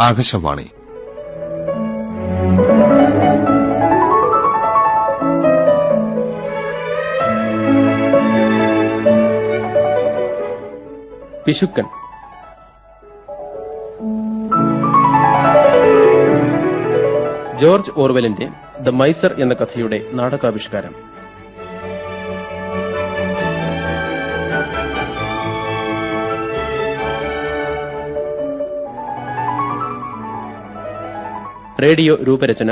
ആകാശവാണി. പിശുക്കൻ ജോർജ് ഓർവെലിന്റെ the miser എന്ന കഥയുടെ നാടകാവിഷ്കാരം. റേഡിയോ രൂപരചന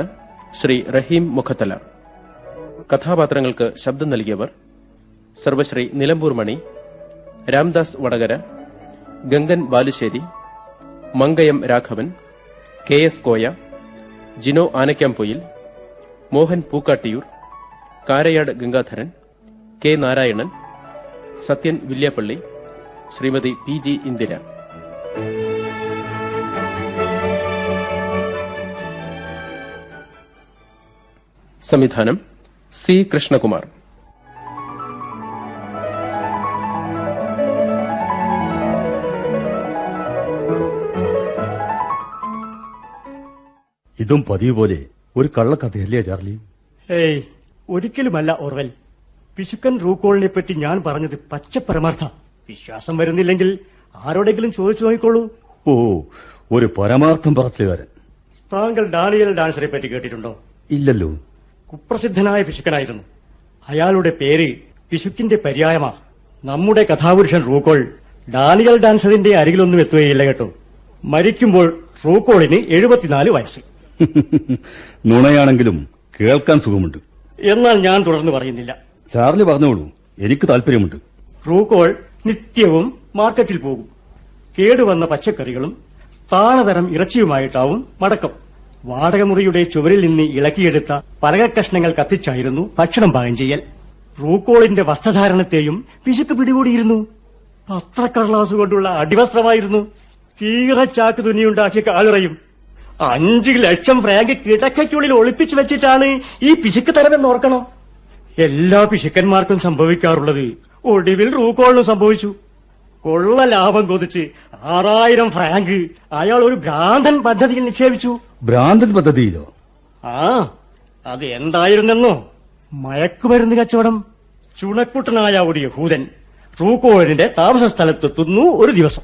ശ്രീ റഹീം മുഖത്തല. കഥാപാത്രങ്ങൾക്ക് ശബ്ദം നൽകിയവർ Sarvashri Nilambur Mani Ramdas Vadakara Gangan Balussery Mankayam Raghavan K S Koya Jino Anakkampoyil Mohan Pookkattiyoor Karayad Gangadharan K Narayanan Sathyan Villiappally Shrimati P G Indira. സംവിധാനം സി കൃഷ്ണകുമാർ. ഇതും പതിവ് പോലെ ഒരു കള്ളക്കഥയല്ലേ ചാർലി ഏയ് ഒരിക്കലുമല്ല ഓർവൽ. പിശുക്കൻ റൂക്കോളിനെ പറ്റി ഞാൻ പറഞ്ഞത് പച്ചപരമാർത്ഥ വിശ്വാസം വരുന്നില്ലെങ്കിൽ ആരോടെങ്കിലും ചോദിച്ചു നോക്കിക്കോളൂ. ഓ ഒരു പരമാർത്ഥം പറച്ചിലുകാരൻ. താങ്കൾ ഡാനിയൽ ഡാൻസറെ പറ്റി കേട്ടിട്ടുണ്ടോ? ഇല്ലല്ലോ. കുപ്രസിദ്ധനായ പിശുക്കനായിരുന്നു. അയാളുടെ പേര് പിശുക്കിന്റെ പര്യായമാ. നമ്മുടെ കഥാപുരുഷൻ റൂക്കോൾ ഡാനിയൽ ഡാൻസറിന്റെ അരികിലൊന്നും എത്തുകയില്ല കേട്ടോ. മരിക്കുമ്പോൾ റൂക്കോളിന് എഴുപത്തിനാല് വയസ്സ്. നുണയാണെങ്കിലും കേൾക്കാൻ സുഖമുണ്ട്. എന്നാൽ ഞാൻ തുടർന്ന് പറയുന്നില്ല. ചാർലി പറഞ്ഞോളൂ എനിക്ക് താല്പര്യമുണ്ട് റൂക്കോൾ നിത്യവും മാർക്കറ്റിൽ പോകും. കേടുവന്ന പച്ചക്കറികളും താണതരം ഇറച്ചിയുമായിട്ടാവും മടക്കം. വാടകമുറിയുടെ ചുവരിൽ നിന്ന് ഇളക്കിയെടുത്ത പലകക്കഷ്ണങ്ങൾ കത്തിച്ചായിരുന്നു ഭക്ഷണം പാകം ചെയ്യൽ. റൂക്കോളിന്റെ വസ്ത്രധാരണത്തെയും പിശുക്ക് പിടികൂടിയിരുന്നു. പത്രക്കടലാസ് കൊണ്ടുള്ള അടിവസ്ത്രമായിരുന്നു. കീറച്ചാക്ക് തുന്നിയുണ്ടാക്കിയ കാലുറയും. അഞ്ചു ലക്ഷം ഫ്രാങ്ക് കിടക്കയ്ക്കുള്ളിൽ ഒളിപ്പിച്ചു വെച്ചിട്ടാണ് ഈ പിശുക്ക് തരമെന്ന് ഓർക്കണം? എല്ലാ പിശുക്കന്മാർക്കും സംഭവിക്കാറുള്ളത് ഒടുവിൽ റൂക്കോളിനും സംഭവിച്ചു. കൊള്ള ലാഭം കൊതിച്ച് ആറായിരം ഫ്രാങ്ക് അയാൾ ഒരു ഭ്രാന്തൻ പദ്ധതിയിൽ നിക്ഷേപിച്ചു. ഭ്രാന്തൻ പദ്ധതിയിലോ? ആ അത് എന്തായിരുന്നെന്നോ? മയക്കുമരുന്ന് കച്ചവടം. ചുണക്കുട്ടനായ ഒരു യഹൂദൻ ട്രൂക്കോഴിന്റെ താമസ സ്ഥലത്തെത്തുന്നു ഒരു ദിവസം.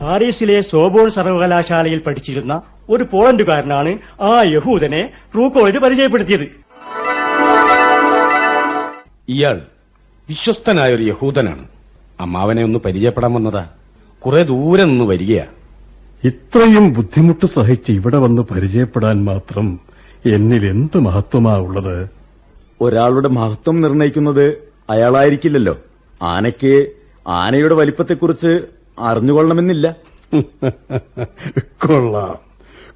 പാരീസിലെ സോബോൺ സർവകലാശാലയിൽ പഠിച്ചിരുന്ന ഒരു പോളണ്ടുകാരനാണ് ആ യഹൂദനെ റൂക്കോളിന് പരിചയപ്പെടുത്തിയത്. ഇയാൾ വിശ്വസ്തനായ ഒരു യഹൂദനാണ്. അമ്മാവനെ ഒന്ന് പരിചയപ്പെടാൻ വന്നതാ. കുറെ ദൂരെ നിന്ന് വരികയാ. ഇത്രയും ബുദ്ധിമുട്ട് സഹിച്ച് ഇവിടെ വന്ന് പരിചയപ്പെടാൻ മാത്രം എന്നിൽ എന്ത് മഹത്വമാ ഉള്ളത്? ഒരാളുടെ മഹത്വം നിർണയിക്കുന്നത് അയാളായിരിക്കില്ലല്ലോ. ആനയ്ക്ക് ആനയുടെ വലിപ്പത്തെക്കുറിച്ച് അറിഞ്ഞുകൊള്ളണമെന്നില്ല. കൊള്ളാം.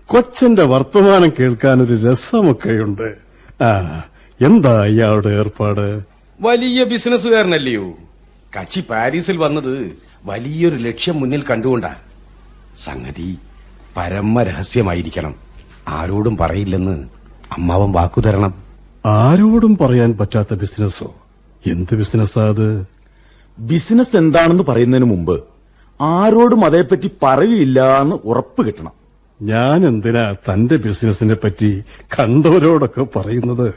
കൊച്ചന്റെ വർത്തമാനം കേൾക്കാൻ ഒരു രസമൊക്കെയുണ്ട്. ആ എന്താ ഇയാളുടെ ഏർപ്പാട്? വലിയ ബിസിനസ്സുകാരനല്ലയോ? കക്ഷി പാരീസിൽ വന്നത് വലിയൊരു ലക്ഷ്യം മുന്നിൽ കണ്ടുകൊണ്ടാ. സംഗതി പരമരഹസ്യമായിരിക്കണം. ആരോടും പറയില്ലെന്ന് അമ്മാവൻ വാക്കുതരണം ആരോടും പറയാൻ പറ്റാത്ത ബിസിനസ്സോ? എന്ത് ബിസിനസ്സാ അത്? ബിസിനസ് എന്താണെന്ന് പറയുന്നതിന് മുമ്പ് ആരോടും അതേപ്പറ്റി പറയില്ല എന്ന് ഉറപ്പ് കിട്ടണം. ഞാൻ എന്തിനാ തന്റെ ബിസിനസിനെ പറ്റി കണ്ടവരോടൊക്കെ പറയുന്നത്?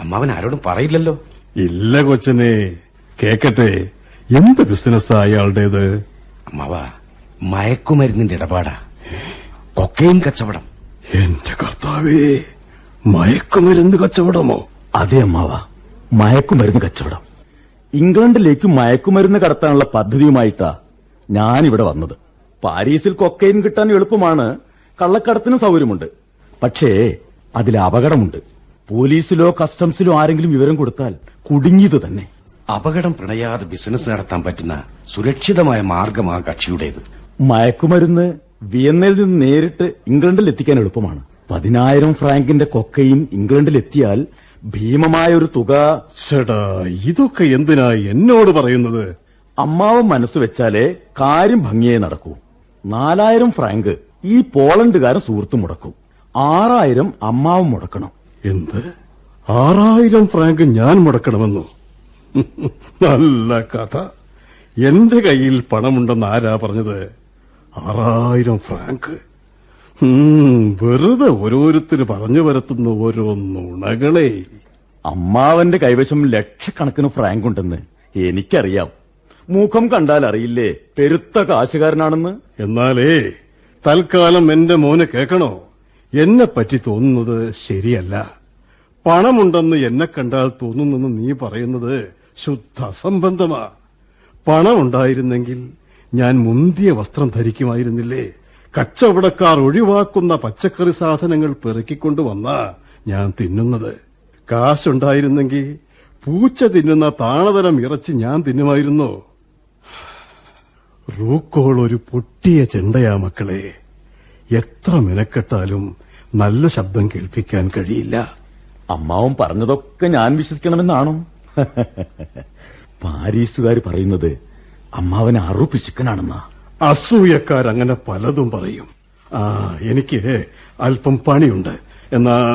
അമ്മാവൻ ആരോടും പറയില്ലല്ലോ. ഇല്ല കൊച്ചനെ കേക്കട്ടെ. എന്ത് ബിസിനസ്സാ അയാളുടേത്? അമ്മാവ മയക്കുമരുന്നിന്റെ ഇടപാടാ. കൊക്കയും കച്ചവടം. എന്റെ കർത്താവേ മയക്കുമരുന്ന് കച്ചവടമോ? അതെ അമ്മാവ. മയക്കുമരുന്ന് കച്ചവടം. ഇംഗ്ലണ്ടിലേക്ക് മയക്കുമരുന്ന് കടത്താനുള്ള പദ്ധതിയുമായിട്ടാ ഞാനിവിടെ വന്നത്. പാരീസിൽ കൊക്കൈൻ കിട്ടാൻ എളുപ്പമാണ് കള്ളക്കടത്തിനും സൗകര്യമുണ്ട്. പക്ഷേ അതിൽ അപകടമുണ്ട്. പോലീസിലോ കസ്റ്റംസിലോ ആരെങ്കിലും വിവരം കൊടുത്താൽ കുടുങ്ങിയത് തന്നെ. അപകടം പിണയാതെ ബിസിനസ് നടത്താൻ പറ്റുന്ന സുരക്ഷിതമായ മാർഗമാണ് കക്ഷിയുടേത്. മയക്കുമരുന്ന് വിയന്നയിൽ നിന്ന് നേരിട്ട് ഇംഗ്ലണ്ടിൽ എത്തിക്കാൻ എളുപ്പമാണ്. പതിനായിരം ഫ്രാങ്കിന്റെ കൊക്കയും ഇംഗ്ലണ്ടിൽ എത്തിയാൽ ഭീമമായ ഒരു തുക ചേടാ ഇതൊക്കെ എന്തിനാ എന്നോട് പറയുന്നത്? അമ്മാവൻ മനസ്സ് വെച്ചാലേ കാര്യം ഭംഗിയായി നടക്കൂ. നാലായിരം ഫ്രാങ്ക് ഈ പോളണ്ടുകാരൻ സുഹൃത്തു മുടക്കും. ആറായിരം അമ്മാവൻ മുടക്കണം. എന്ത്? ആറായിരം ഫ്രാങ്ക് ഞാൻ മുടക്കണമെന്നോ? നല്ല കഥ. എന്റെ കയ്യിൽ പണമുണ്ടെന്ന് ആരാ പറഞ്ഞത്? ആറായിരം ഫ്രാങ്ക് വെറുതെ ഓരോരുത്തര് പറഞ്ഞു വരുത്തുന്ന ഓരോ നുണകളെ. അമ്മാവന്റെ കൈവശം ലക്ഷക്കണക്കിന് ഫ്രാങ്ക് ഉണ്ടെന്ന് എനിക്കറിയാം. മുഖം കണ്ടാൽ അറിയില്ലേ പെരുത്ത കാശുകാരനാണെന്ന്? എന്നാലേ തൽക്കാലം എന്റെ മോനെ കേൾക്കണോ? എന്നെ പറ്റി തോന്നുന്നത് ശരിയല്ല. പണമുണ്ടെന്ന് എന്നെ കണ്ടാൽ തോന്നുന്നെന്ന് നീ പറയുന്നത് ശുദ്ധ അസംബന്ധമാ. പണമുണ്ടായിരുന്നെങ്കിൽ ഞാൻ മുന്തിയ വസ്ത്രം ധരിക്കുമായിരുന്നില്ലേ? കച്ചവടക്കാർ ഒഴിവാക്കുന്ന പച്ചക്കറി സാധനങ്ങൾ പെറുക്കിക്കൊണ്ടുവന്ന ഞാൻ തിന്നുന്നത്. കാശുണ്ടായിരുന്നെങ്കിൽ പൂച്ച തിന്നുന്ന താണതരം ഇറച്ചി ഞാൻ തിന്നുമായിരുന്നു. റൂക്കോൾ ഒരു പൊട്ടിയ ചെണ്ടയാ മക്കളെ. എത്ര മെനക്കെട്ടാലും നല്ല ശബ്ദം കേൾപ്പിക്കാൻ കഴിയില്ല. അമ്മാവൻ പറഞ്ഞതൊക്കെ ഞാൻ വിശ്വസിക്കണമെന്നാണോ? പാരീസുകാർ പറയുന്നത് അമ്മാവനെ അറു പിശുക്കനാണെന്നാ അസൂയക്കാരങ്ങനെ പലതും പറയും. ആ എനിക്ക് അല്പം പണിയുണ്ട്. എന്നാ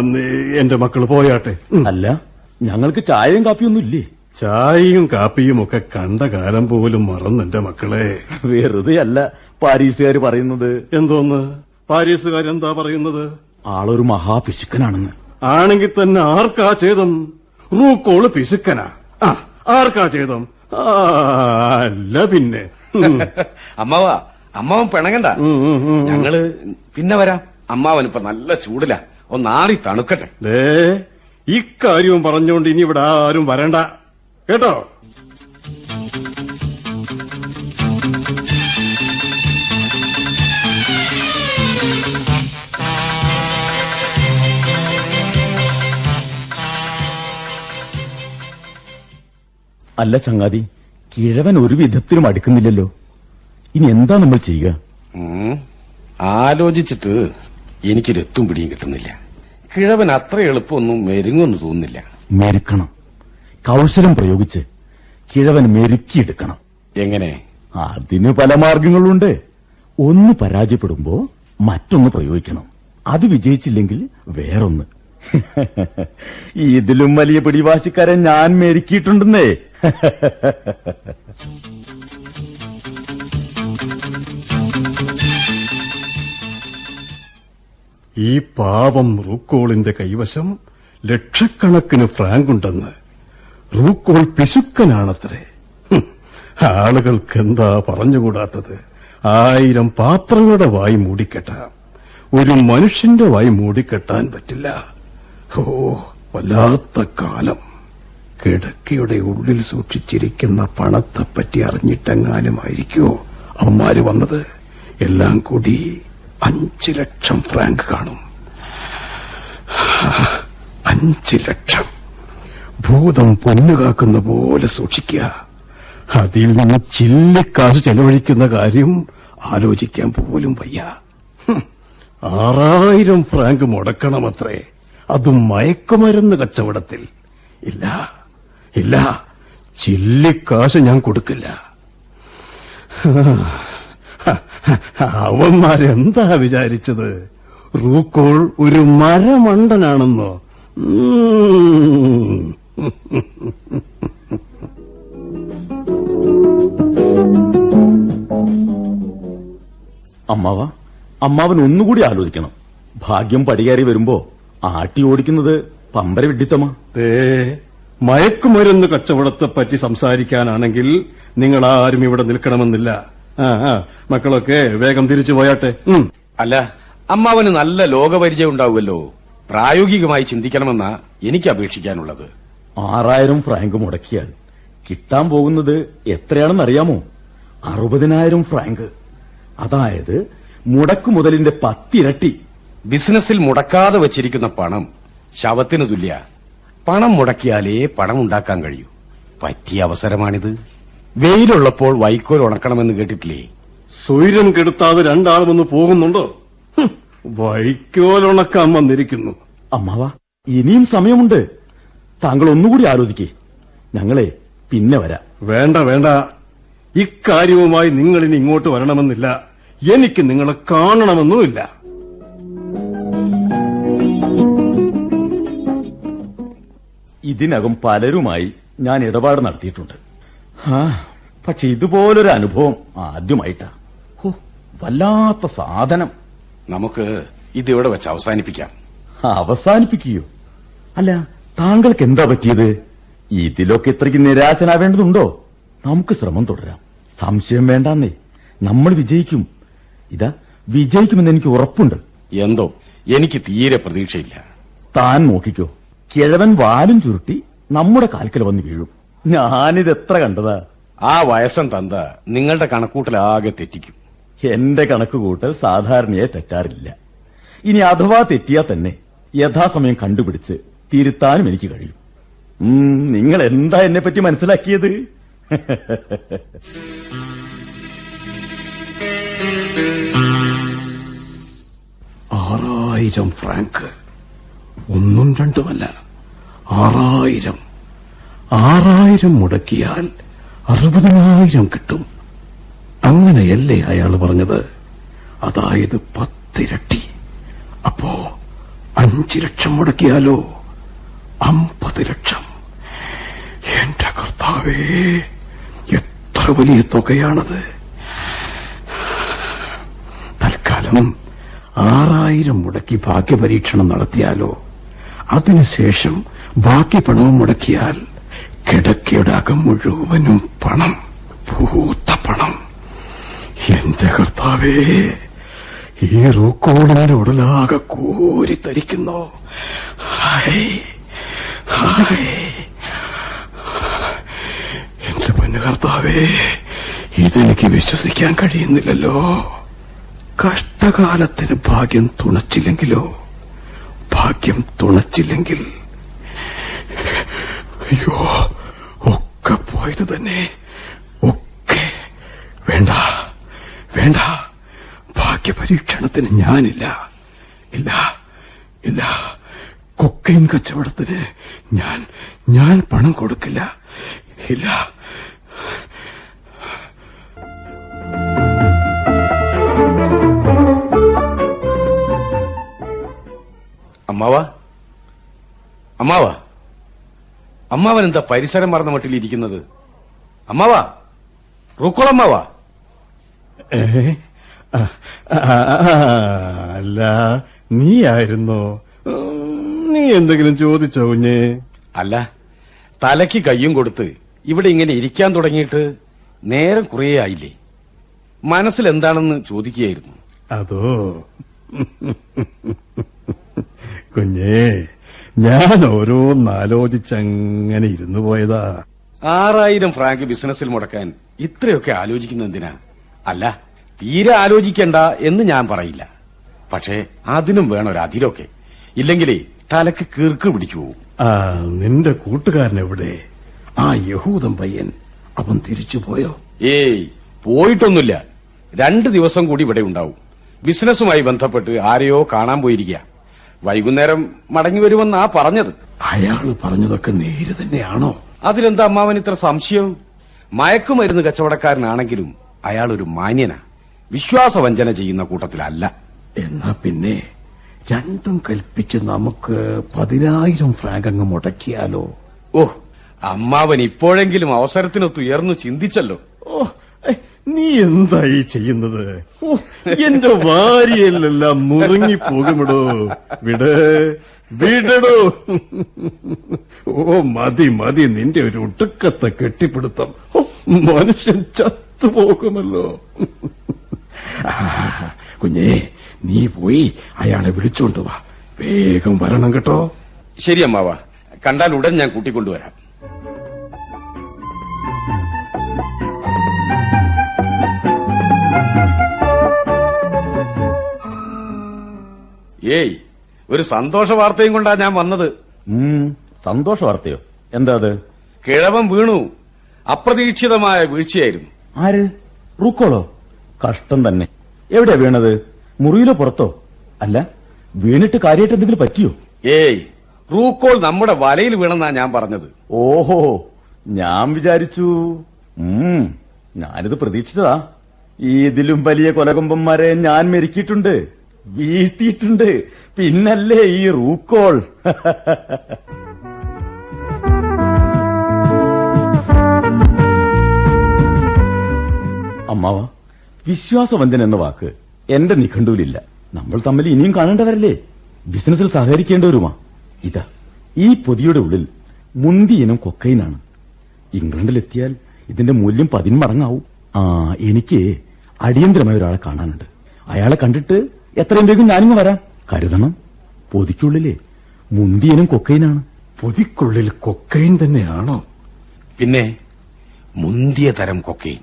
എന്റെ മക്കൾ പോയാട്ടെ. അല്ല ഞങ്ങൾക്ക് ചായയും കാപ്പിയൊന്നും ഇല്ലേ ചായയും കാപ്പിയും ഒക്കെ കണ്ട കാലം പോലും മറന്നു മറന്നെന്റെ മക്കളെ. വെറുതെ അല്ല പാരീസുകാർ പറയുന്നത്. എന്തോന്ന്? പാരീസുകാരെന്താ പറയുന്നത്? ആളൊരു മഹാപിശുക്കനാണെന്ന്. ആണെങ്കിൽ തന്നെ ആർക്കാ ചേതം റൂക്കോൾ പിശുക്കനാ. ആ ആർക്കാ ആ, അല്ല പിന്നെ. അമ്മാവ അമ്മാവാ അമ്മാവൻ പിണങ്ങണ്ട. ഞങ്ങൾ പിന്നെ വരാം. അമ്മാവൻ ഇപ്പൊ നല്ല ചൂടില. ഒന്നാറി തണുക്കട്ടെ. ദേ ഇക്കാര്യവും പറഞ്ഞുകൊണ്ട് ഇനി ഇവിടെ ആരും വരണ്ട. കേട്ടോ? അല്ല ചങ്ങാതി കിഴവൻ ഒരു വിധത്തിലും അടുക്കുന്നില്ലല്ലോ. ഇനി എന്താ നമ്മൾ ചെയ്യുക? ആലോചിച്ചിട്ട് എനിക്കൊരു എത്തും പിടിയും കിട്ടുന്നില്ല. കിഴവൻ അത്ര എളുപ്പമൊന്നും മെരുങ്ങൊന്നും തോന്നുന്നില്ല. മെരുക്കണം. കൗശലം പ്രയോഗിച്ച് കിഴവൻ മെരുക്കിയെടുക്കണം. എങ്ങനെ? അതിന് പല മാർഗങ്ങളുണ്ട്. ഒന്ന് പരാജയപ്പെടുമ്പോ മറ്റൊന്ന് പ്രയോഗിക്കണം. അത് വിജയിച്ചില്ലെങ്കിൽ വേറൊന്ന്. ഇതിലും വലിയ പിടിവാശിക്കാരെ ഞാൻ മെരുക്കിയിട്ടുണ്ടെന്നേ. ഈ പാവം റൂക്കോളിന്റെ കൈവശം ലക്ഷക്കണക്കിന് ഫ്രാങ്ക് ഉണ്ടെന്ന് റൂക്കോൾ പിശുക്കനാണത്രേ. ആളുകൾക്ക് എന്താ പറഞ്ഞുകൂടാത്തത്? ആയിരം പാത്രങ്ങളുടെ വായി മൂടിക്കെട്ടാം. ഒരു മനുഷ്യന്റെ വായി മൂടിക്കെട്ടാൻ പറ്റില്ല. ഓ വല്ലാത്ത കാലം. കിടക്കയുടെ ഉള്ളിൽ സൂക്ഷിച്ചിരിക്കുന്ന പണത്തെപ്പറ്റി അറിഞ്ഞിട്ടെങ്ങാനുമായിരിക്കോ അവന്മാര് വന്നത് എല്ലാം കൂടി അഞ്ച് ലക്ഷം ഫ്രാങ്ക് കാണും. അഞ്ച് ലക്ഷം. ഭൂതം പൊന്നുകാക്കുന്ന പോലെ സൂക്ഷിക്കുക. അതിൽ നിന്ന് ചില്ലിക്കാശ് ചെലവഴിക്കുന്ന കാര്യം ആലോചിക്കാൻ പോലും വയ്യ. ആറായിരം ഫ്രാങ്ക് മുടക്കണമത്രേ. അതും മയക്കുമരുന്ന് കച്ചവടത്തിൽ. ഇല്ല. ഇല്ല ചില്ലിക്കാശ് ഞാൻ കൊടുക്കില്ല. അവന്മാരെന്താ വിചാരിച്ചത്? റൂക്കോൾ ഒരു മരമണ്ടനാണെന്നോ. അമ്മാവ അമ്മാവൻ ഒന്നുകൂടി ആലോചിക്കണം. ഭാഗ്യം പടികേറി വരുമ്പോ ആട്ടി ഓടിക്കുന്നത് പമ്പര വിഡിത്തമാ മയക്കുമരുന്ന് കച്ചവടത്തെ പറ്റി സംസാരിക്കാനാണെങ്കിൽ നിങ്ങൾ ആരും ഇവിടെ നിൽക്കണമെന്നില്ല. ആ ആ മക്കളൊക്കെ വേഗം തിരിച്ചു പോയാട്ടെ. ഉം. അല്ല അമ്മാവന് നല്ല ലോകപരിചയം ഉണ്ടാവുമല്ലോ. പ്രായോഗികമായി ചിന്തിക്കണമെന്നാ എനിക്ക് അപേക്ഷിക്കാനുള്ളത്. ആറായിരം ഫ്രാങ്ക് മുടക്കിയാൽ കിട്ടാൻ പോകുന്നത് എത്രയാണെന്ന് അറിയാമോ അറുപതിനായിരം ഫ്രാങ്ക്. അതായത് മുടക്കു മുതലിന്റെ പത്തിരട്ടി. ബിസിനസ്സിൽ മുടക്കാതെ വച്ചിരിക്കുന്ന പണം ശവത്തിന് തുല്യ. പണം മുടക്കിയാലേ പണം ഉണ്ടാക്കാൻ കഴിയൂ. പറ്റിയ അവസരമാണിത്. വെയിലുള്ളപ്പോൾ വൈക്കോൽ ഉണക്കണമെന്ന് കേട്ടിട്ടില്ലേ? സൂര്യൻ കെടുത്താതെ രണ്ടാളും ഒന്ന് പോകുന്നുണ്ടോ? വൈക്കോൽ ഉണക്കാൻ വന്നിരിക്കുന്നു. അമ്മാവ ഇനിയും സമയമുണ്ട്. താങ്കൾ ഒന്നുകൂടി ആലോചിക്കേ. ഞങ്ങളെ പിന്നെ വരാം. വേണ്ട വേണ്ട. ഇക്കാര്യവുമായി നിങ്ങളിനി ഇനി ഇങ്ങോട്ട് വരണമെന്നില്ല. എനിക്ക് നിങ്ങളെ കാണണമെന്നുമില്ല. ഇതിനകം പലരുമായി ഞാൻ ഇടപാട് നടത്തിയിട്ടുണ്ട്. ആ. പക്ഷെ ഇതുപോലൊരു അനുഭവം ആദ്യമായിട്ടാ. ഓ വല്ലാത്ത സാധനം. നമുക്ക് ഇതിവിടെ വെച്ച് അവസാനിപ്പിക്കാം. അവസാനിപ്പിക്കുകയോ അല്ല താങ്കൾക്ക് എന്താ പറ്റിയത്? ഇതിലൊക്കെ ഇത്രയ്ക്ക് നിരാശനാവേണ്ടതുണ്ടോ? നമുക്ക് ശ്രമം തുടരാം. സംശയം വേണ്ടെന്നേ. നമ്മൾ വിജയിക്കും. ഇതാ വിജയിക്കുമെന്ന് എനിക്ക് ഉറപ്പുണ്ട്. എന്തോ? എനിക്ക് തീരെ പ്രതീക്ഷയില്ല. താൻ നോക്കിക്കോ. കിഴവൻ വാലും ചുരുട്ടി നമ്മുടെ കാൽക്കൽ വന്ന് വീഴും. ഞാനിത് എത്ര കണ്ടതാ? ആ വയസ്സൻ തന്ത നിങ്ങളുടെ കണക്കൂട്ടൽ ആകെ തെറ്റിക്കും. എന്റെ കണക്ക് കൂട്ടൽ സാധാരണയായി തെറ്റാറില്ല. ഇനി അഥവാ തെറ്റിയാ തന്നെ യഥാസമയം കണ്ടുപിടിച്ച് തിരുത്താനും എനിക്ക് കഴിയും. നിങ്ങൾ എന്താ എന്നെ പറ്റി മനസ്സിലാക്കിയത്? ആറായിരം ഫ്രാങ്ക്. ഒന്നും രണ്ടുമല്ല. ആറായിരം. ആറായിരം മുടക്കിയാൽ അറുപതിനായിരം കിട്ടും. അങ്ങനെയല്ലേ അയാൾ പറഞ്ഞത്? അതായത് പത്തിരട്ടി. അപ്പോ അഞ്ചു ലക്ഷം മുടക്കിയാലോ? അമ്പത് ലക്ഷം. എന്റെ കർത്താവേ എത്ര വലിയ തുകയാണത്? തൽക്കാലം ആറായിരം മുടക്കി ഭാഗ്യപരീക്ഷണം നടത്തിയാലോ? അതിനുശേഷം ബാക്കി പണവും മുടക്കിയാൽ കിടക്കയുടെ അകം മുഴുവനും പണം പൂത്ത പണം. എന്റെ കർത്താവേ ഈ റൂക്കോളിന്റെ ഉടലാകെ കോരി തരിക്കുന്നു. എന്റെ പൊന്നു കർത്താവേ ഇതെനിക്ക് വിശ്വസിക്കാൻ കഴിയുന്നില്ലല്ലോ. കഷ്ടകാലത്തിന് ഭാഗ്യം തുണച്ചില്ലെങ്കിലോ? ഭാഗ്യം തുണച്ചില്ലെങ്കിൽ അയ്യോ ഒക്കെ പോയത് തന്നെ. ഒക്കെ. വേണ്ട വേണ്ട. ഭാഗ്യപരീക്ഷണത്തിന് ഞാനില്ല. ഇല്ല ഇല്ല. കൊക്കൈൻ കച്ചവടത്തിന് ഞാൻ ഞാൻ പണം കൊടുക്കില്ല. ഇല്ല. അമ്മാവാ? അമ്മാവ? അമ്മാവൻ എന്താ പരിസരം മറന്ന മട്ടിൽ ഇരിക്കുന്നത്? അമ്മാവാ റൂക്കോളമ്മാവാ അല്ല നീ ആയിരുന്നോ? നീ എന്തെങ്കിലും ചോദിച്ചോ കുഞ്ഞേ? അല്ല തലയ്ക്ക് കയ്യും കൊടുത്ത് ഇവിടെ ഇങ്ങനെ ഇരിക്കാൻ തുടങ്ങിയിട്ട് നേരം കുറേ ആയില്ലേ? മനസ്സിൽ എന്താണെന്ന് ചോദിക്കുകയായിരുന്നു. അതോ? കുഞ്ഞേ ഞാൻ ഓരോന്നാലോചിച്ചങ്ങനെ ഇരുന്നു പോയതാ. ആറായിരം ഫ്രാങ്ക് ബിസിനസ്സിൽ മുടക്കാൻ ഇത്രയൊക്കെ ആലോചിക്കുന്ന എന്തിനാ? അല്ല തീരെ ആലോചിക്കണ്ട എന്ന് ഞാൻ പറയില്ല. പക്ഷേ അതിനും വേണം ഒരു അതിരൊക്കെ. ഇല്ലെങ്കിലേ തലക്ക് കീർക്ക് പിടിച്ചു പോകും ആ നിന്റെ കൂട്ടുകാരൻ എവിടെ ആ യഹൂദൻ പയ്യൻ അവൻ തിരിച്ചു പോയോ? ഏയ് പോയിട്ടൊന്നുമില്ല. രണ്ട് ദിവസം കൂടി ഇവിടെ ഉണ്ടാവും. ബിസിനസ്സുമായി ബന്ധപ്പെട്ട് ആരെയോ കാണാൻ പോയിരിക്കുക വൈകുന്നേരം മടങ്ങി വരുമെന്നാ പറഞ്ഞത്. അയാൾ പറഞ്ഞതൊക്കെ നേര് തന്നെയാണോ? അതിലെന്താ അമ്മാവൻ ഇത്ര സംശയം? മയക്കുമരുന്ന് കച്ചവടക്കാരനാണെങ്കിലും അയാൾ ഒരു മാന്യനാ. വിശ്വാസവഞ്ചന ചെയ്യുന്ന കൂട്ടത്തിലല്ല. എന്നാ പിന്നെ രണ്ടും കൽപ്പിച്ച് നമുക്ക് പതിനായിരം ഫ്രാങ്ക് അങ്ങ് മുടക്കിയാലോ? ഓ അമ്മാവൻ ഇപ്പോഴെങ്കിലും അവസരത്തിനൊത്ത് ഉയർന്നു ചിന്തിച്ചല്ലോ. ഓ നീ എന്തായി ചെയ്യുന്നത്? ഓ, എന്റെ വാരിയെല്ലാം മുറുങ്ങി പോകുമിടോ വിട് വിടടോ. ഓ മതി മതി നിന്റെ ഒരു ഒടുക്കത്തെ കെട്ടിപ്പിടുത്തം. മനുഷ്യൻ ചത്തുപോകുമല്ലോ. കുഞ്ഞേ നീ പോയി അയാളെ വിളിച്ചോണ്ട് വേഗം വരണം കേട്ടോ. ശരി അമ്മാവ. കണ്ടാൽ ഉടൻ ഞാൻ കൂട്ടിക്കൊണ്ടുവരാം. ഏയ് ഒരു സന്തോഷ വാർത്തയും കൊണ്ടാ ഞാൻ വന്നത്. സന്തോഷ വാർത്തയോ? എന്താ അത്? കിഴവൻ വീണു. അപ്രതീക്ഷിതമായ വീഴ്ചയായിരുന്നു. ആര്? റൂക്കോളോ? കഷ്ടം തന്നെ. എവിടെയാ വീണത്? മുറിയിലോ പുറത്തോ? അല്ല വീണിട്ട് കാര്യമായിട്ട് എന്തെങ്കിലും പറ്റിയോ? ഏയ് റൂക്കോൾ നമ്മുടെ വലയിൽ വീണെന്നാ ഞാൻ പറഞ്ഞത്. ഓഹോ ഞാൻ വിചാരിച്ചു ഞാനിത് പ്രതീക്ഷിച്ചതാ. ഇതിലും വലിയ കൊലകൊമ്പന്മാരെ ഞാൻ മെരുക്കിയിട്ടുണ്ട്. വീഴ്ത്തിയിട്ടുണ്ട്. പിന്നല്ലേ ഈ റൂക്കോൾ. അമ്മാവ വിശ്വാസവഞ്ചന എന്ന വാക്ക് എന്റെ നിഘണ്ടുവിലില്ല. നമ്മൾ തമ്മിൽ ഇനിയും കാണേണ്ടവരല്ലേ? ബിസിനസ്സിൽ സഹകരിക്കേണ്ടവരുമാ. ഇതാ ഈ പൊതിയുടെ ഉള്ളിൽ മുന്തി ഇനം കൊക്കൈനാണ്. ഇംഗ്ലണ്ടിലെത്തിയാൽ ഇതിന്റെ മൂല്യം പതിന്മടങ്ങാവും. ആ എനിക്ക് അടിയന്തരമായ ഒരാളെ കാണാനുണ്ട്. അയാളെ കണ്ടിട്ട് എത്രയും വേഗം ഞാനിങ്ങ് വരാം. കരുതണം. പൊതിക്കുള്ളിലെ മുന്തിയനും കൊക്കൈനാണ്. പൊതിക്കുള്ളിൽ കൊക്കൈൻ തന്നെയാണോ? പിന്നെ മുന്തിയ തരം കൊക്കൈൻ.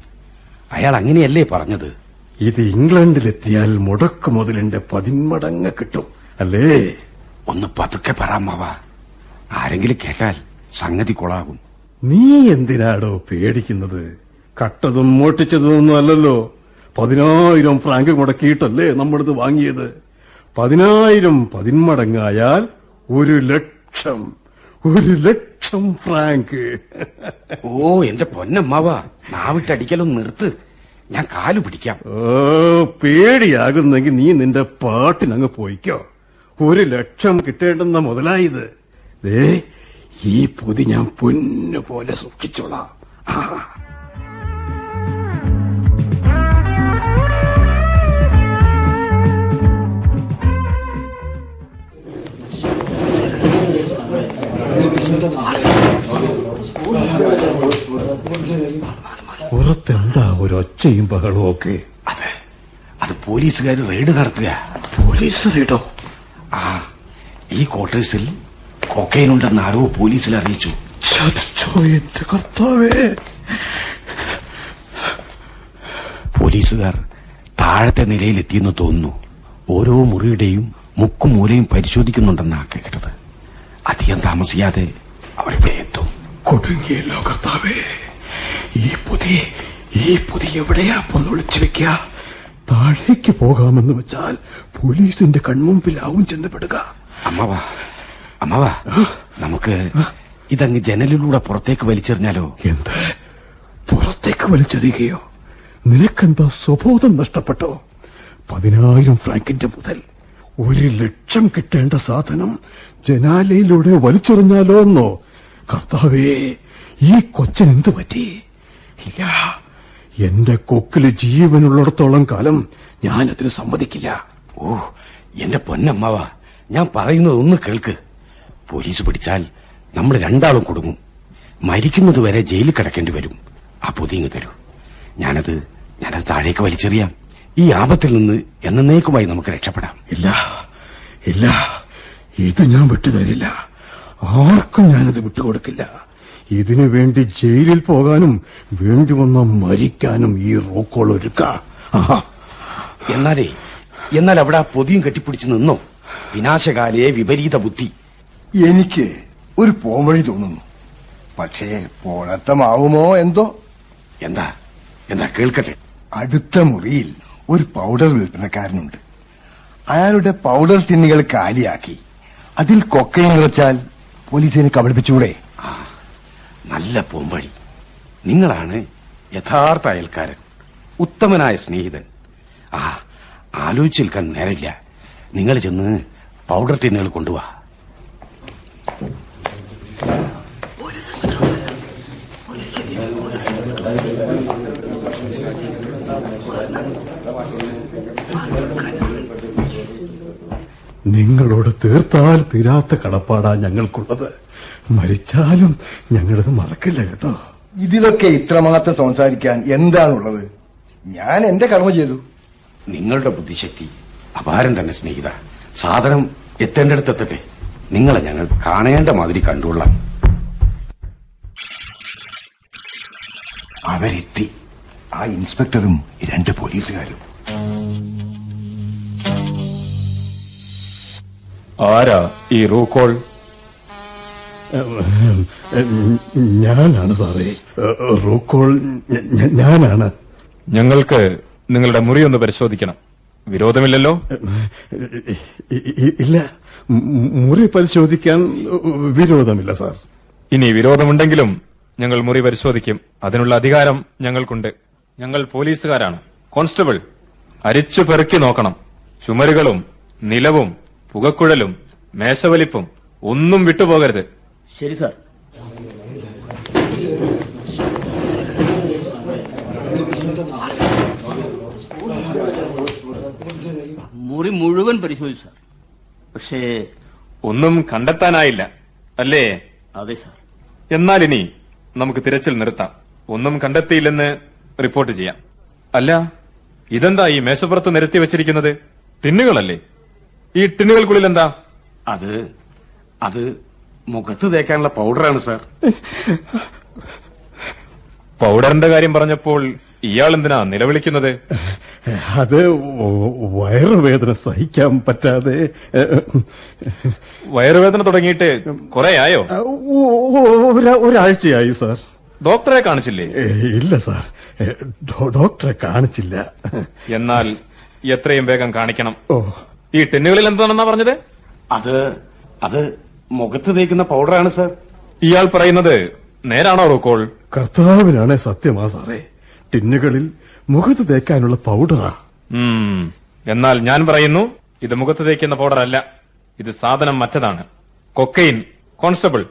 അയാൾ അങ്ങനെയല്ലേ പറഞ്ഞത്? ഇത് ഇംഗ്ലണ്ടിലെത്തിയാൽ മുടക്ക് മുതലിന്റെ പതിന്മടങ്ങ് കിട്ടും അല്ലേ? ഒന്ന് പതുക്കെ പറയാമാവ ആരെങ്കിലും കേട്ടാൽ സംഗതി കൊളാകും. നീ എന്തിനാടോ പേടിക്കുന്നത്? കട്ടതും മോട്ടിച്ചതും ഒന്നും അല്ലല്ലോ. പതിനായിരം ഫ്രാങ്ക് മുടക്കിയിട്ടല്ലേ നമ്മളിത് വാങ്ങിയത്? പതിനായിരം പതിന്മടങ്ങായാൽ ഒരു ലക്ഷം ഒരു ലക്ഷം ഫ്രാങ്ക്. ഓ എന്റെ പൊന്നമ്മാവ. നാവിട്ടടിക്കലൊന്ന് നിർത്ത്. ഞാൻ കാലു പിടിക്കാം. ഓ പേടിയാകുന്നെങ്കിൽ നീ നിന്റെ പാട്ടിനങ്ങ് പോയിക്കോ. ഒരു ലക്ഷം കിട്ടേണ്ടെന്ന മുതലായത്. ദേ ഈ പൊതി ഞാൻ പൊന്നു പോലെ സൂക്ഷിച്ചോളാം. ആ പുറത്തെന്താ ഒരു ഒച്ചയും ബഹളവും ഒക്കെ? അതെ. അത് പോലീസുകാർ റെയ്ഡ് നടത്തുക പോലീസ് റെയ്ഡോ? ആ ഈ ക്വാർട്ടേഴ്സിൽ കൊക്കൈൻ ഉണ്ടെന്ന് ആരോ പോലീസിൽ അറിയിച്ചു. ചതിച്ചോ എന്റെ കർത്താവേ. പോലീസുകാർ താഴത്തെ നിലയിലെത്തിയെന്ന് തോന്നുന്നു. ഓരോ മുറിയുടെയും മുക്കും മൂലയും പരിശോധിക്കുന്നുണ്ടെന്നാ കേട്ടത്. അധികം താമസിയാതെ അവരിവിടെ എത്തും കൊടുങ്ങിയല്ലോ കർത്താവേ ഈ പുതി ഈ പുതി എവിടെയാ? പൊന്ന് ഒളിച്ചു വെക്ക താഴേക്ക് പോകാമെന്ന് വെച്ചാൽ പോലീസിന്റെ കൺമുമ്പിലാവും ചെന്നപ്പെടുക അമ്മവാ അമ്മവാ നമുക്ക് ഇതങ്ങ് ജനലിലൂടെ പുറത്തേക്ക് വലിച്ചെറിഞ്ഞാലോ? എന്ത്? പുറത്തേക്ക് വലിച്ചെറിയുകയോ? നിനക്കെന്താ സ്വബോധം നഷ്ടപ്പെട്ടോ? പതിനായിരം ഫ്രാങ്കിന്റെ മുതൽ ഒരു ലക്ഷം കിട്ടേണ്ട സാധനം ജനാലയിലൂടെ വലിച്ചെറിഞ്ഞാലോ എന്നോ? കർത്താവേ ഈ കൊച്ചൻ പറ്റി? ഇല്ല എന്റെ കൊക്കിൽ ജീവനുള്ളിടത്തോളം കാലം ഞാൻ അതിന് സമ്മതിക്കില്ല. ഓ എന്റെ പൊന്നമ്മാവ ഞാൻ പറയുന്നത് ഒന്ന് കേൾക്ക്. പോലീസ് പിടിച്ചാൽ നമ്മൾ രണ്ടാളും കുടുങ്ങും. മരിക്കുന്നത് വരെ ജയിലിൽ കിടക്കേണ്ടി വരും. ആ പൊതിങ്ങ് തരൂ. ഞാനത് ഞാനത് താഴേക്ക് വലിച്ചെറിയാം. ഈ ആപത്തിൽ നിന്ന് എന്നേക്കുമായി നമുക്ക് രക്ഷപ്പെടാം. ഇല്ല ഇല്ല. ഇത് ഞാൻ വിട്ടുതരില്ല. ആർക്കും ഞാനത് വിട്ടുകൊടുക്കില്ല. ഇതിനു വേണ്ടി ജയിലിൽ പോകാനും വേണ്ടി വന്ന മരിക്കാനും ഈ റോക്കോൾ ഒരുക്ക എന്നാലേ എന്നാൽ അവിടെ ആ പൊതിയും കെട്ടിപ്പിടിച്ച് നിന്നോ? വിനാശകാലയെ വിപരീത ബുദ്ധി. എനിക്ക് ഒരു പോംവഴി തോന്നുന്നു. പക്ഷേ പോഴത്തമാവുമോ എന്തോ? എന്താ? എന്താ കേൾക്കട്ടെ. അടുത്ത മുറിയിൽ ഒരു പൗഡർ വിൽപ്പനക്കാരനുണ്ട്. അയാളുടെ പൗഡർ ടിന്നുകൾ കാലിയാക്കി. അതിൽ കൊക്കയും നിറച്ചാൽ പോലീസിനെ കബളിപ്പിച്ചൂടെ നല്ല പോംവഴി നിങ്ങളാണ് യഥാർത്ഥ അയൽക്കാരൻ. ഉത്തമനായ സ്നേഹിതൻ. ആ ആലോചിച്ച് നിൽക്കാൻ നേരമില്ല. നിങ്ങൾ ചെന്ന് പൗഡർ ടിന്നുകൾ കൊണ്ടുവാ. നിങ്ങളോട് തീർത്താൽ തീരാത്ത കടപ്പാടാ ഞങ്ങൾക്കുള്ളത്. മരിച്ചാലും ഞങ്ങളത് മറക്കില്ല കേട്ടോ. ഇതിലൊക്കെ ഇത്രമാത്രം സംസാരിക്കാൻ എന്താണുള്ളത്? ഞാൻ എന്റെ കടമ ചെയ്തു. നിങ്ങളുടെ ബുദ്ധിശക്തി അപാരം തന്നെ സ്നേഹിത. സാധനം എത്തേണ്ടടുത്ത് എത്തട്ടെ നിങ്ങളെ ഞങ്ങൾ കാണേണ്ട മാതിരി കണ്ടുകൊള്ളാം. അവരെത്തി. ആ ഇൻസ്പെക്ടറും രണ്ട് പോലീസുകാരും. ആരാ ഈ റൂക്കോൾ? ഞാനാണ് സാറേ. റൂക്കോൾ ഞാനാണ്. ഞങ്ങൾക്ക് നിങ്ങളുടെ മുറി ഒന്ന് പരിശോധിക്കണം. വിരോധമില്ലല്ലോ? ഇല്ല. മുറി പരിശോധിക്കാൻ വിരോധമില്ല സാർ. ഇനി വിരോധമുണ്ടെങ്കിലും ഞങ്ങൾ മുറി പരിശോധിക്കും. അതിനുള്ള അധികാരം ഞങ്ങൾക്കുണ്ട്. ഞങ്ങൾ പോലീസുകാരാണ്. കോൺസ്റ്റബിൾ അരിച്ചു പെറുക്കി നോക്കണം. ചുമരുകളും നിലവും പുകക്കുഴലും മേശവലിപ്പും ഒന്നും വിട്ടുപോകരുത്. ശരി സാർ. മുറി മുഴുവൻ പരിശോധിച്ചു സാർ. പക്ഷേ ഒന്നും കണ്ടെത്താനായില്ല അല്ലേ? അതെ സാർ. എന്നാൽ ഇനി നമുക്ക് തിരച്ചിൽ നിർത്താം. ഒന്നും കണ്ടെത്തിയില്ലെന്ന് റിപ്പോർട്ട് ചെയ്യാം. അല്ല ഇതെന്താ ഈ മേശപ്പുറത്ത് നിരത്തി വെച്ചിരിക്കുന്നത്? ടിന്നുകളല്ലേ ഈ ടിന്നുകൾക്കുള്ളിൽ എന്താ? അത് അത് മുഖത്ത് തേക്കാനുള്ള പൗഡറാണ് സർ. പൗഡറിന്റെ കാര്യം പറഞ്ഞപ്പോൾ ഇയാൾ എന്തിനാ നിലവിളിക്കുന്നത്? അത് വയറുവേദന സഹിക്കാൻ പറ്റാതെ വയറുവേദന തുടങ്ങിയിട്ട് കുറെ ആയോ? ഒരാഴ്ചയായി സർ. ഡോക്ടറെ കാണിച്ചില്ലേ? ഇല്ല സാർ. ഡോക്ടറെ കാണിച്ചില്ല. എന്നാൽ എത്രയും വേഗം കാണിക്കണം. ഓ ഈ ടിന്നുകളിൽ എന്താണെന്നാ പറഞ്ഞത്? അത് അത് മുഖത്ത് തേക്കുന്ന പൗഡറാണ് സർ. ഇയാൾ പറയുന്നത് നേരാണോ റോക്കോൾ? കർത്താവിനാണ് സത്യമാ സാറേ. ടിന്നുകളിൽ മുഖത്ത് തേക്കാനുള്ള പൗഡറാ. ഉം. എന്നാൽ ഞാൻ പറയുന്നു ഇത് മുഖത്ത് തേക്കുന്ന പൗഡർ അല്ല ഇത് സാധനം മറ്റതാണ്. Cocaine constable.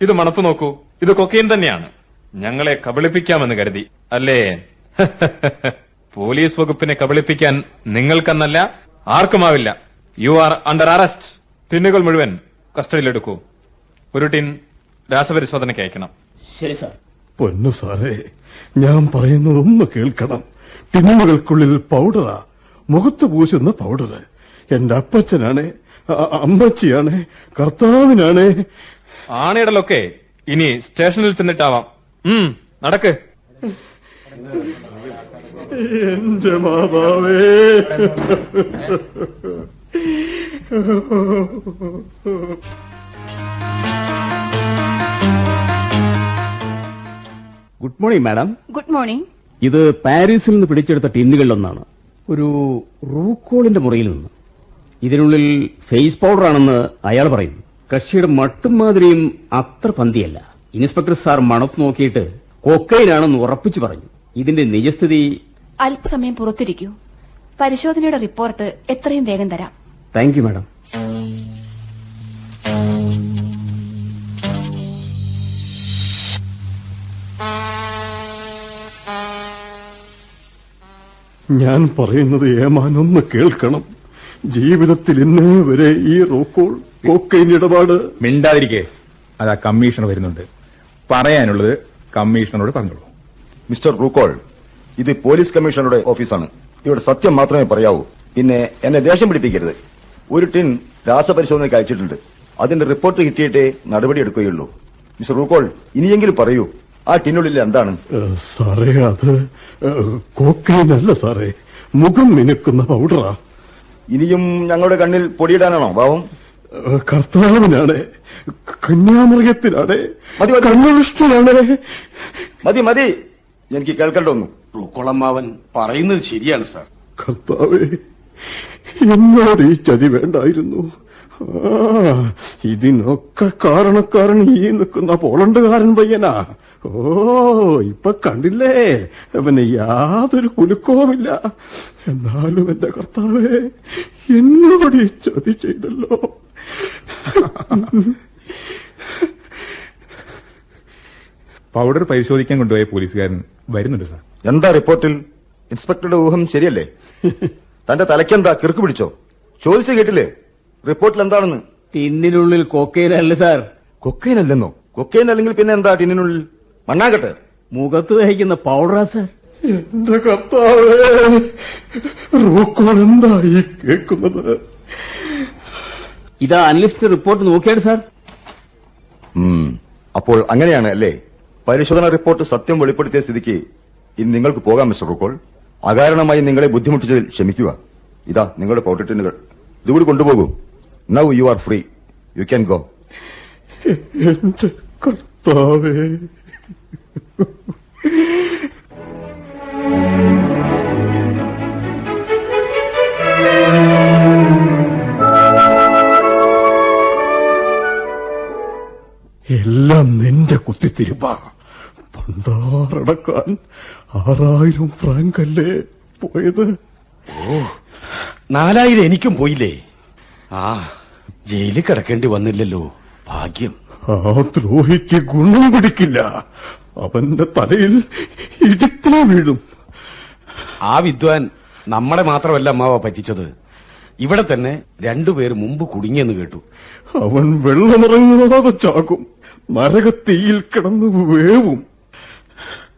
ഇത് മണത്തു നോക്കൂ. ഇത് കൊക്കൈൻ തന്നെയാണ്. ഞങ്ങളെ കബളിപ്പിക്കാമെന്ന് കരുതി. അല്ലേ? പോലീസ് വകുപ്പിനെ കബളിപ്പിക്കാൻ നിങ്ങൾക്കെന്നല്ല ആർക്കുമാവില്ല. യു ആർ അണ്ടർ അറസ്റ്റ് തിന്നുകൾ മുഴുവൻ കസ്റ്റഡിയിലെടുക്കൂ. ഒരു ടിൻ രാസപരിശോധനയ്ക്ക് അയക്കണം. ശരി സാർ. പൊന്നു സാറേ ഞാൻ പറയുന്നതൊന്ന് കേൾക്കണം. ടിന്നുകൾക്കുള്ളിൽ പൗഡറാ. മുഖത്ത് പൂശുന്ന പൗഡർ എന്റെ അപ്പച്ചനാണേ അമ്മച്ചിയാണേ കർത്താവിനാണേ. കർത്താവിനാണ് ആണയിടലൊക്കെ ഇനി സ്റ്റേഷനിൽ ചെന്നിട്ടാവാം. ഉം നടക്ക്. എന്റെ മാതാവേ. Good morning madam good morning ഇത് പാരീസിൽ നിന്ന് പിടിച്ചെടുത്ത ടിന്നുകളിലൊന്നാണ്. ഒരു റൂക്കോളിന്റെ മുറിയിൽ നിന്ന്. ഇതിനുള്ളിൽ ഫേസ് പൗഡർ ആണെന്ന് അയാൾ പറയുന്നു. കക്ഷിയുടെ മട്ടും മാതിരിയും അത്ര പന്തിയല്ല. ഇൻസ്പെക്ടർ സാർ മണത്ത് നോക്കിയിട്ട് കൊക്കൈനാണെന്ന് ഉറപ്പിച്ചു പറഞ്ഞു. ഇതിന്റെ നിജസ്ഥിതി അല്പസമയം പുറത്തിരിക്കൂ. പരിശോധനയുടെ റിപ്പോർട്ട് എത്രയും വേഗം തരാം. താങ്ക് യു മാഡം ഞാൻ പറയുന്നത് ഏമാനൊന്ന് കേൾക്കണം. ജീവിതത്തിൽ ഇന്നേ വരെ ഈ റോക്കോൾ കോക്കൈൻ ഇടപാട് മിണ്ടാതിരിക്കെ. അതാ കമ്മീഷണർ വരുന്നുണ്ട്. പറയാനുള്ളത് കമ്മീഷണറോട് പറഞ്ഞോളൂ. മിസ്റ്റർ റൂക്കോൾ ഇത് പോലീസ് കമ്മീഷണറുടെ ഓഫീസാണ്. ഇവിടെ സത്യം മാത്രമേ പറയാവൂ. പിന്നെ എന്നെ ദേഷ്യം പിടിപ്പിക്കരുത്. ഒരു ടിൻ രാസപരിശോധനയ്ക്ക് അയച്ചിട്ടുണ്ട്. അതിന്റെ റിപ്പോർട്ട് കിട്ടിയിട്ടേ നടപടി എടുക്കുകയുള്ളൂ. മിസ്റ്റർ റൂക്കോൾ ഇനിയെങ്കിലും പറയൂ ആ ടിന്നുള്ളിൽ എന്താണ്? സാറേ അത് കോക്കൈൻ അല്ല സാറേ. മുഖം മിനുക്കുന്ന പൗഡറാ. ഇനിയും ഞങ്ങളുടെ കണ്ണിൽ പൊടിയിടാനാണോ ഭാവം? കർത്താവിനാണ് കന്യാമൃഗത്തിനാണ് മതി, മതി. കണ്ണുഷ്ടിയാണ് മതി മതി. എനിക്ക് കേൾക്കേണ്ട ഒന്നും. റൂക്കോളമ്മാവൻ പറയുന്നത് ശരിയാണ് സാർ. കർത്താവേ എന്നോട് ഈ ചതി വേണ്ടായിരുന്നു. ഇതിനൊക്കെ കാരണക്കാരൻ ഈ നിൽക്കുന്ന പോളണ്ടുകാരൻ പയ്യനാ. ഓ ഇപ്പൊ കണ്ടില്ലേ? അവന് യാതൊരു കുലുക്കവുമില്ല. എന്നാലും എന്റെ കർത്താവേ എന്നോട് ഈ ചതി ചെയ്തല്ലോ. പൗഡർ പരിശോധിക്കാൻ കൊണ്ടുപോയ പോലീസുകാരൻ വരുന്നുണ്ട് സാർ. എന്താ റിപ്പോർട്ടിൽ? ഇൻസ്പെക്ടറുടെ ഊഹം ശരിയല്ലേ? തന്റെ തലയ്ക്കെന്താ കിറുക്ക് പിടിച്ചോ? ചോദിച്ചു കേട്ടില്ലേ? റിപ്പോർട്ടിൽ എന്താണെന്ന്? ടിന്നിനുള്ളിൽ കൊക്കൈൻ അല്ലേ സാർ? കൊക്കൈൻ അല്ലെന്നോ? കൊക്കൈൻ അല്ലെങ്കിൽ പിന്നെ എന്താ ടിന്നിനുള്ളിൽ? മണ്ണാകട്ടെ മുഖത്ത് തയ്ക്കുന്ന പൗഡറാ സാർ. എന്റെ കർത്താവേ റോക്കോൾ എന്താ ഈ കേൾക്കുന്നത്? ഇതാ അനലിസ്റ്റ് റിപ്പോർട്ട് നോക്കിയാണ് സാർ. അപ്പോൾ അങ്ങനെയാണ് അല്ലേ? പരിശോധന റിപ്പോർട്ട് സത്യം വെളിപ്പെടുത്തിയ സ്ഥിതിക്ക് ഇനി നിങ്ങൾക്ക് പോകാം മിസ്റ്റർ റുക്കോൾ. അകാരണമായി നിങ്ങളെ ബുദ്ധിമുട്ടിച്ചതിൽ ക്ഷമിക്കുക. ഇതാ നിങ്ങളുടെ പൗഡർ ടിന്നുകൾ ഇതുകൂടി കൊണ്ടുപോകൂ. Now you are free you can go കർത്താവേ. എല്ലാം നിന്റെ കുത്തിത്തിരിപ്പ. പണ്ടാറടക്കാൻ ആറായിരം ഫ്രാങ്ക് അല്ലേ പോയത്? ഓ നാലായിരം എനിക്കും പോയില്ലേ? ആ ജയിലിൽ കിടക്കേണ്ടി വന്നില്ലല്ലോ ഭാഗ്യം. ആ ദ്രോഹിക്ക് ഗുണം പിടിക്കില്ല. അവന്റെ തലയിൽ ഇടുത്തിനെ വീഴും. ആ വിദ്വാൻ നമ്മളെ മാത്രമല്ല അമ്മാവ പറ്റിച്ചത്. ഇവിടെ തന്നെ രണ്ടുപേര് മുമ്പ് കുടുങ്ങിയെന്ന് കേട്ടു. അവൻ വെള്ളമിറങ്ങാതെ ചാകും. നരകത്തീയിൽ കിടന്ന് വേവും.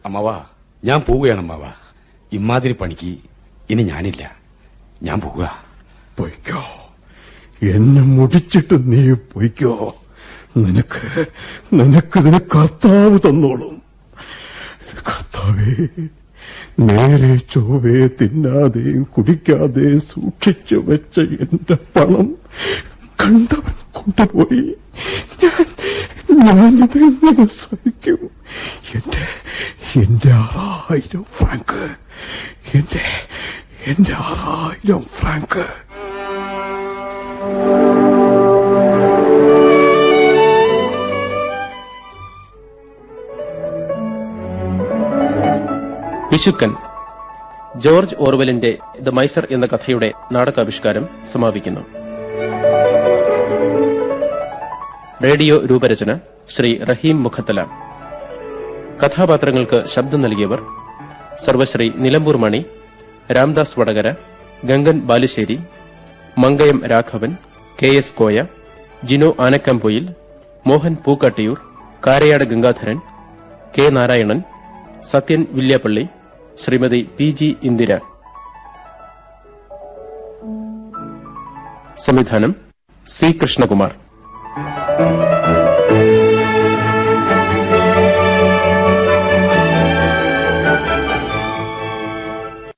അമ്മവാ ഞാൻ പോവുകയാണ് അമ്മാവാ. ഇമാതിരി പണിക്ക് ഇനി ഞാനില്ല. ഞാൻ പോവുക. പൊയ്ക്കോ. എന്നെ മുടിച്ചിട്ട് നീ പൊയ്ക്കോ. നിനക്ക് നിനക്ക് നിനക്കിതിന് കർത്താവ് തന്നോളും. കർത്താവേ നേരെ ചൊവ്വേ തിന്നാതെയും കുടിക്കാതെയും സൂക്ഷിച്ചു വെച്ച എന്റെ പണം കണ്ടവൻ കൊണ്ടുപോയി. ഞാൻ ഞാനിതെങ്ങനെ സഹിക്കും? എന്റെ എന്റെ ആറായിരം ഫ്രാങ്ക് എന്റെ എന്റെ ആറായിരം ഫ്രാങ്ക് വിശുക്കൻ ജോർജ് ഓർവെലിന്റെ ദ മൈസർ എന്ന കഥയുടെ നാടകാവിഷ്കാരം സമാപിക്കുന്നു. റേഡിയോ രൂപരചന ശ്രീ റഹീം മുഖത്തല. കഥാപാത്രങ്ങൾക്ക് ശബ്ദം നൽകിയവർ Sarvashri Nilambur Mani Ramdas Vadakara Gangan Balussery Mankayam Raghavan K S Koya Jino Anakkampoyil Mohan Pookkattiyoor Karayad Gangadharan K Narayanan Sathyan Villiappally Shrimati P G Indira. സംവിധാനം സി കൃഷ്ണകുമാർ. Thank you.